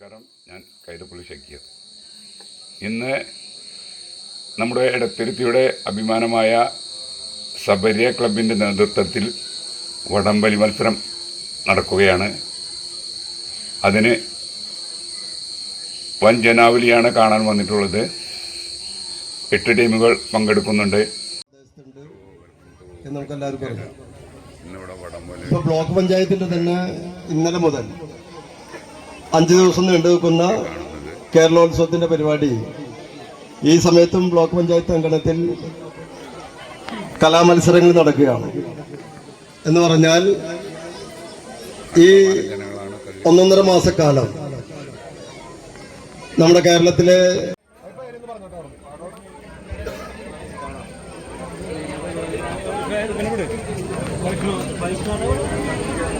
നമസ്കാരം. ഞാൻ കൈതപ്പള്ളി ഷക്കീർ. ഇന്ന് നമ്മുടെ ഇടത്തിരുത്തിയുടെ അഭിമാനമായ സബരിയ ക്ലബിന്റെ നേതൃത്വത്തിൽ വടംവലി മത്സരം നടക്കുകയാണ്. അതിന് വൻ ജനാവലിയാണ് കാണാൻ വന്നിട്ടുള്ളത്. എട്ട് ടീമുകൾ പങ്കെടുക്കുന്നുണ്ട്. പ്രദേശത്തുണ്ട് എന്ന് നമുക്ക് എല്ലാവർക്കും അറിയാം. ഇന്നിവിടെ വടംവലി. ഇപ്പോൾ ബ്ലോക്ക് പഞ്ചായത്തിന്റെ തന്നെ ഇന്നലെ മുതൽ അഞ്ചു ദിവസം നീണ്ടു നിൽക്കുന്ന കേരളോത്സവത്തിന്റെ പരിപാടി. ഈ സമയത്തും ബ്ലോക്ക് പഞ്ചായത്ത് അങ്കണത്തിൽ കലാമത്സരങ്ങൾ നടക്കുകയാണ്. എന്ന് പറഞ്ഞാൽ ഈ ഒന്നൊന്നര മാസക്കാലം നമ്മുടെ കേരളത്തിലെ Thank എടുക്കുന്നു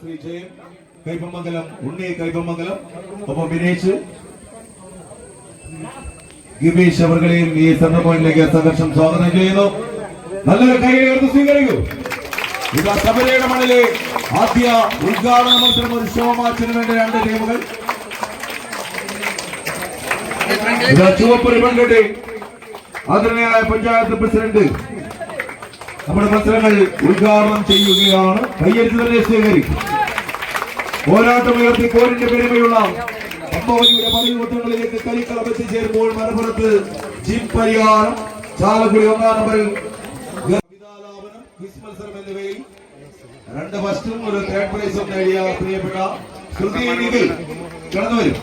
ശ്രീ കൈപ്പമംഗലം ഉണ്ണി കൈപ്പമംഗലം ഒപ്പം വിനയിച്ച് ഗിബീഷ് അവർകളെയും ഈ സെന്റർ പോയിന്റിലേക്ക് സംഘർഷം സ്വാഗതം ചെയ്യുന്നു. നല്ലൊരു കൈ ഉയർത്ത് സ്വീകരിക്കൂ. ഇതാ ശബരിയുടെ മണ്ണിലെ ആദ്യ ഉദ്ഘാടന മത്സരം ഒരു ഷോ മാച്ചിന് വേണ്ടി രണ്ട് ടീമുകൾ ചുവപ്പൊരു ചുവപ്പ് റിബൺ കെട്ടി ആദരണീയനായ പഞ്ചായത്ത് പ്രസിഡന്റ്. നമ്മുടെ മത്സരങ്ങൾ ഉദ്ഘാടനം ചെയ്യുകയാണ്. കയ്യടിച്ച് തന്നെ സ്വീകരിക്കും. പോരാട്ടം ഉയർത്തി കോരിന്റെ പെരുമയുള്ള അമ്പവലിയുടെ പതിമുത്തങ്ങളിലേക്ക് കളിക്കളം എത്തിച്ചേരുമ്പോൾ മലപ്പുറത്ത് ജിം പരിഹാരം ചാലക്കുടി ഒന്നാം നമ്പറിൽ എന്നിവയിൽ രണ്ട് ഫസ്റ്റും ഒരു തേർഡ് പ്രൈസും നേടിയ പ്രിയപ്പെട്ട ശ്രുതി നിഖിൽ കടന്നു വരും.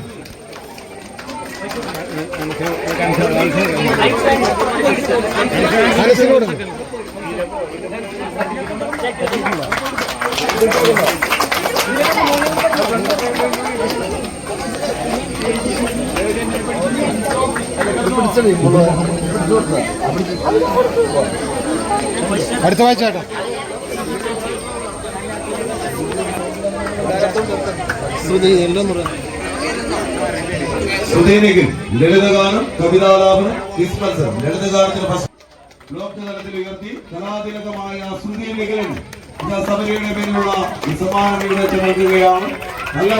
അടുത്ത വായിച്ച ഫസ്റ്റ് ഉയർത്തി നല്ല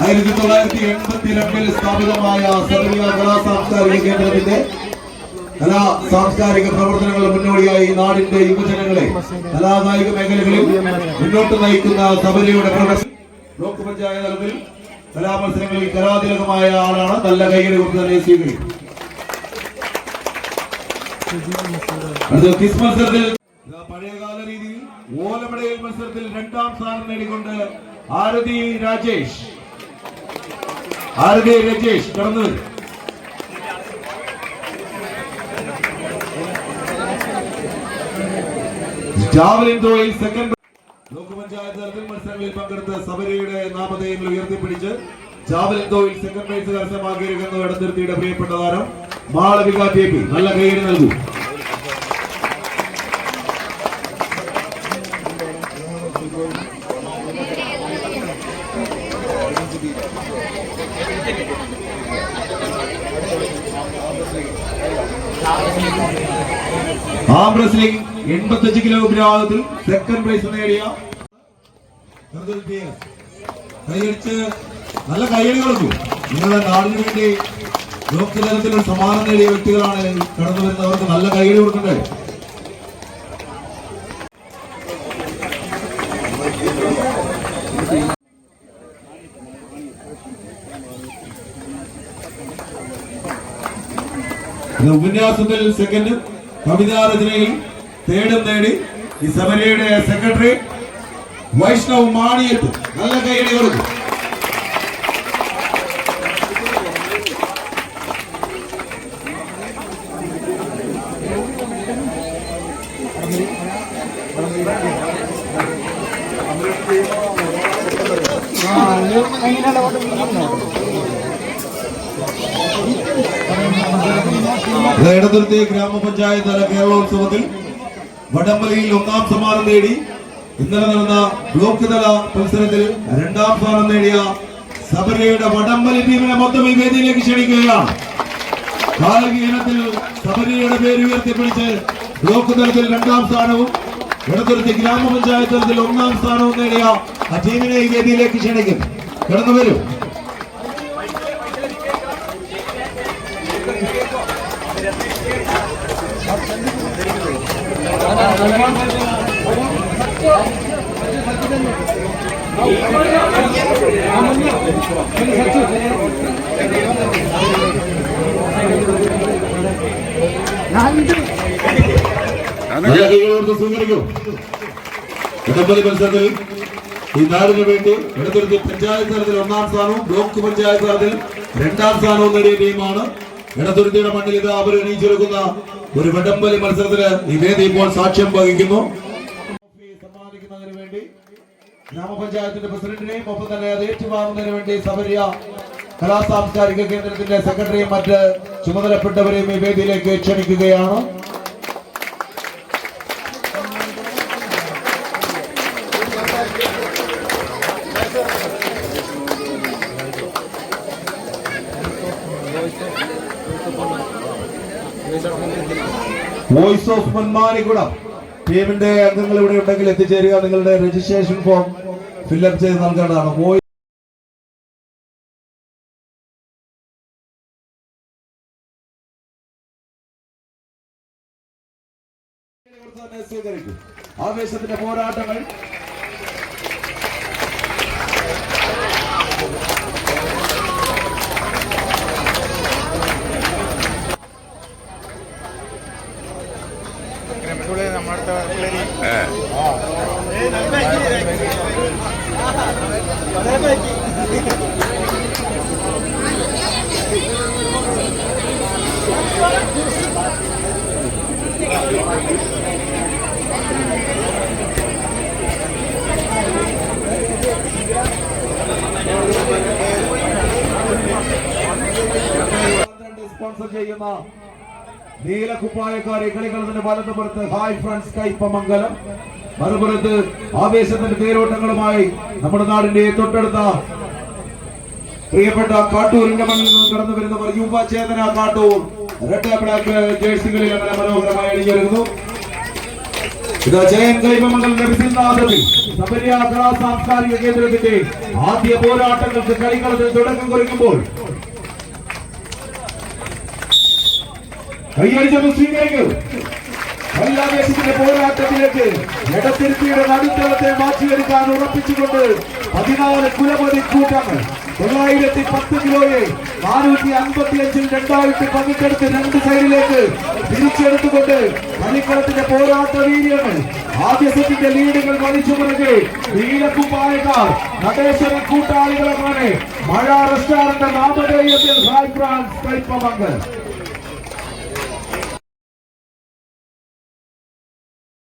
ആയിരത്തി തൊള്ളായിരത്തി എൺപത്തി രണ്ടിൽ സ്ഥാപിതമായ സർവീയ കലാ സാംസ്കാരിക കേന്ദ്രത്തിന്റെ കലാ സാംസ്കാരിക പ്രവർത്തനങ്ങളുടെ മുന്നോടിയായി നാടിന്റെ യുവജനങ്ങളെ കലാകായിക മേഖലകളിൽ മുന്നോട്ട് നയിക്കുന്ന സബരിയുടെ പ്രവർത്തനം ബ്ലോക്ക് പഞ്ചായത്ത് തലത്തിൽ കലാമത്സരങ്ങളിൽ കലാതിലകമായ ആളാണ്. നല്ല കൈകളെ കൊണ്ട് തന്നെ സ്വീകരിക്കും അടുത്ത ക്വിസ് പഴയകാല രീതിയിൽ ഓലമടയിൽ മത്സരത്തിൽ രണ്ടാം സ്ഥാനം നേടിക്കൊണ്ട് ആരതി രാജേഷ്. ആരതി രാജേഷ് കടന്നു ജാവലിൻ ത്രോയിൽ സെക്കൻഡ് ബ്ലോക്ക് പഞ്ചായത്ത് തലത്തിൽ മത്സരങ്ങളിൽ പങ്കെടുത്ത സബരിയുടെ നാമധേയങ്ങൾ ഉയർത്തിപ്പിടിച്ച് ജാവലിൻ ത്രോയിൽ സെക്കൻഡ് പ്രൈസ് കരസ്ഥമാക്കിയിരിക്കുന്നു ഇടനിർത്തിയുടെ പ്രിയപ്പെട്ട താരം മാളവിക ടി പി. നല്ല കൈയ്യടി നൽകൂ. ആം റെസ്ലിംഗ് എൺപത്തഞ്ച് കിലോ വിഭാഗത്തിൽ സെക്കൻഡ് പ്രൈസ് നേടിയ. കൈയടിച്ച് നല്ല കൈയടി നിങ്ങളുടെ നാടിന് വേണ്ടി ബ്ലോക്ക് ഒരു സമ്മാനം നേടിയ വ്യക്തികളാണ് കടന്നു വരുന്നവർക്ക് നല്ല കൈയടി കൊടുക്കണ്ടേ? ഉപന്യാസത്തിൽ സെക്കൻഡ് കവിതാരചനയിൽ തേടും നേടി ഈ സമരയുടെ സെക്രട്ടറി വൈഷ്ണവ് മാണിയത്ത് നല്ല കൈയടി കൊടുക്കും ഇടതുരുത്തി ഗ്രാമപഞ്ചായത്ത് തല കേരളോത്സവത്തിൽ വടംവലിയിൽ ഒന്നാം സമ്മാനം നേടി. ഇന്നലെ നടന്ന ബ്ലോക്ക് തല മത്സരത്തിൽ രണ്ടാം സ്ഥാനം നേടിയ സബരിയുടെ വടംവലി ടീമിനെ മൊത്തം ഈ വേദിയിലേക്ക് ക്ഷണിക്കുകയാണ്. കായിക ഇനത്തിൽ സബരിയുടെ പേര് ഉയർത്തിപ്പിടിച്ച് ബ്ലോക്ക് തലത്തിൽ രണ്ടാം സ്ഥാനവും ഇടതുരുത്തി ഗ്രാമപഞ്ചായത്ത് തലത്തിൽ ഒന്നാം സ്ഥാനവും നേടിയ ആ ടീമിനെ ഈ വേദിയിലേക്ക് ക്ഷണിക്കും. കടന്നു വരൂ. സ്വീകരിക്കും ഇടപ്പള്ളി മത്സരത്തിൽ ഈ നാടിനു വേണ്ടി ഇടതുരുത്തി പഞ്ചായത്ത് തലത്തിൽ ഒന്നാം സ്ഥാനവും ബ്ലോക്ക് പഞ്ചായത്ത് തലത്തിൽ രണ്ടാം സ്ഥാനവും നേടിയ ടീമാണ്. ഇടതുരുത്തിയുടെ മണ്ണിൽ ഇത് അവർ എണീച്ചെടുക്കുന്ന ഒരു വടംവലി മത്സരത്തിന് ഈ വേദി ഇപ്പോൾ സാക്ഷ്യം വഹിക്കുന്നു. സമ്മാനിക്കുന്നതിന് വേണ്ടി ഗ്രാമപഞ്ചായത്തിന്റെ പ്രസിഡന്റിനെയും ഒപ്പം തന്നെ അത് ഏറ്റുവാങ്ങുന്നതിന് വേണ്ടി സബരിയ കലാ സാംസ്കാരിക കേന്ദ്രത്തിന്റെ സെക്രട്ടറിയും മറ്റ് ചുമതലപ്പെട്ടവരെയും ഈ വേദിയിലേക്ക് ക്ഷണിക്കുകയാണ്. വോയിസ് ഓഫ് മന്മാനിക്കുടം ടീമിന്റെ അംഗങ്ങൾ ഇവിടെ ഉണ്ടെങ്കിൽ എത്തിച്ചേരുക. നിങ്ങളുടെ രജിസ്ട്രേഷൻ ഫോം ഫില്ലപ്പ് ചെയ്ത് നൽകേണ്ടതാണ്. വോയിസ് ആവേശത്തിന്റെ പോരാട്ടങ്ങൾ സ്പോൺസർ ചെയ്യുന്ന നീലക്കുപ്പായക്കാരെ കളികളുടെ വലതുപുറത്ത് ഹായ് ഫ്രണ്ട്സ് കൈപ്പമംഗലം മറുപുറത്ത് ആവേശത്തിന്റെ തേരോട്ടങ്ങളുമായി നമ്മുടെ നാടിന്റെ തൊട്ടടുത്ത പ്രിയപ്പെട്ട കാട്ടൂരിന്റെ മണ്ണിൽ നിന്നും കടന്നു വരുന്നവർ യുവചേതന കാട്ടൂർ. റെഡ് ബ്ലാക്ക് ജേഴ്സികളിൽ അങ്ങനെ മനോഹരമായി അണിഞ്ഞിരുന്നു ഇത് ജയൻ കലാ സാംസ്കാരിക കേന്ദ്രത്തിന്റെ ആദ്യ പോരാട്ടങ്ങൾക്ക് കളികളത്തിൽ തുടക്കം കുറിക്കുമ്പോൾ കൈയടിച്ചത് സ്വീകരിക്കൂ ബംഗ്ലാദേശിന്റെ പോരാട്ടത്തിലേക്ക് ഇടത്തിരുത്തിയുടെ നടുത്തളത്തെ മാറ്റിയെടുക്കാൻ ഉറപ്പിച്ചുകൊണ്ട് പതിനാല് കുലപതി കൂട്ടങ്ങൾ തൊള്ളായിരത്തി പത്ത് കിലോയെ നാനൂറ്റി അൻപത്തി അഞ്ചിൽ രണ്ടായിട്ട് പങ്കിട്ടെടുത്ത് രണ്ട് സൈഡിലേക്ക് തിരിച്ചെടുത്തുകൊണ്ട് കളിക്കളത്തിന്റെ പോരാട്ട വീര്യങ്ങൾ ആദ്യ സെറ്റിന്റെ ലീഡുകൾ വലിച്ചു പിറകെ നീലക്കുപ്പായക്കാർ നടേശ്വര കൂട്ടാളികളുമാണ് മഴ റെസ്റ്റോറന്റ് നാമധേയത്തിൽ ഹായ് ഫ്രാൻസ് കൈപ്പമംഗൽ